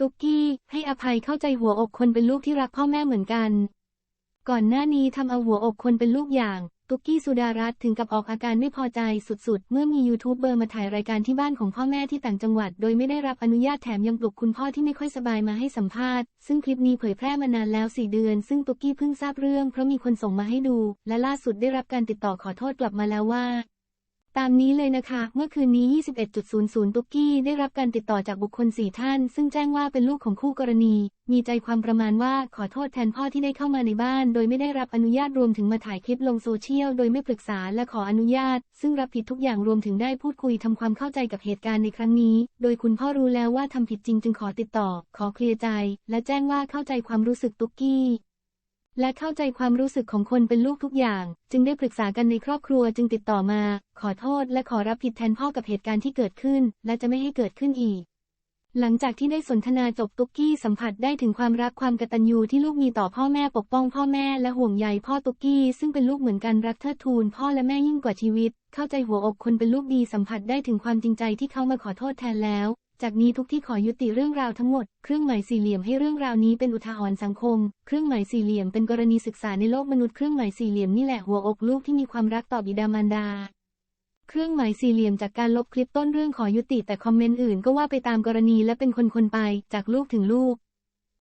ตุกกี้ ให้อภัยเข้าใจหัวอกคนเป็นลูกที่รักพ่อแม่เหมือนกัน ก่อนหน้านี้ทำเอาหัวอกคนเป็นลูกอย่าง ตุกกี้สุดารัตน์ถึงกับออกอาการไม่พอใจสุดๆ เมื่อมียูทูบเบอร์มาถ่ายรายการที่บ้านของพ่อแม่ที่ต่างจังหวัด โดยไม่ได้รับอนุญาตแถมยังปลุกคุณพ่อที่ไม่ค่อยสบายมาให้สัมภาษณ์ ซึ่งคลิปนี้เผยแพร่มานานแล้ว4เดือน ซึ่งตุกกี้เพิ่งทราบเรื่องเพราะมีคนส่งมาให้ดู และล่าสุดได้รับการติดต่อขอโทษกลับมาแล้วว่า ตามนี้เลยนะคะ เมื่อคืนนี้ 21.00 ตุกกี้ได้รับการติดต่อจากบุคคล 4 ท่าน ซึ่งแจ้งว่าเป็นลูกของคู่กรณี มีใจความประมาณว่าขอโทษแทนพ่อที่ได้เข้ามาในบ้าน โดยไม่ได้รับอนุญาตรวมถึงมาถ่ายคลิปลงโซเชียล โดยไม่ปรึกษาและขออนุญาต ซึ่งรับผิดทุกอย่างรวมถึงได้พูดคุยทำความเข้าใจกับเหตุการณ์ในครั้งนี้ โดยคุณพ่อรู้แล้วว่าทำผิดจริงจึงขอติดต่อ ขอเคลียร์ใจ และแจ้งว่าเข้าใจความรู้สึกตุกกี้ และเข้าใจความรู้สึกของคนเป็นลูกทุกอย่าง จึงได้ปรึกษากันในครอบครัวจึงติดต่อมา ขอโทษและขอรับผิดแทนพ่อกับเหตุการณ์ที่เกิดขึ้น และจะไม่ให้เกิดขึ้นอีก หลังจากที่ได้สนทนาจบตุ๊กกี้สัมผัสได้ถึงความรักความกตัญญูที่ลูกมีต่อพ่อแม่ปกป้องพ่อแม่และห่วงใยพ่อตุ๊กกี้ซึ่งเป็นลูกเหมือนกันรักเทิดทูนพ่อและแม่ยิ่งกว่าชีวิต เข้าใจหัวอกคนเป็นลูกดีสัมผัสได้ถึงความจริงใจที่เขามาขอโทษแทนแล้ว จากนี้ทุกที่ขอยุติเรื่องราวทั้งหมด เครื่องหมายสี่เหลี่ยมให้เรื่องราวนี้เป็นอุทาหรณ์สังคม เครื่องหมายสี่เหลี่ยมเป็นกรณีศึกษาในโลกมนุษย์เครื่องหมายสี่เหลี่ยมนี่แหละหัวอกลูกที่มีความรักต่อบิดามารดา เครื่องหมายสี่เหลี่ยมจากการลบคลิปต้นเรื่องขอยุติแต่คอมเมนต์อื่นก็ว่าไปตามกรณีและเป็นคนคนไปจากลูกถึงลูก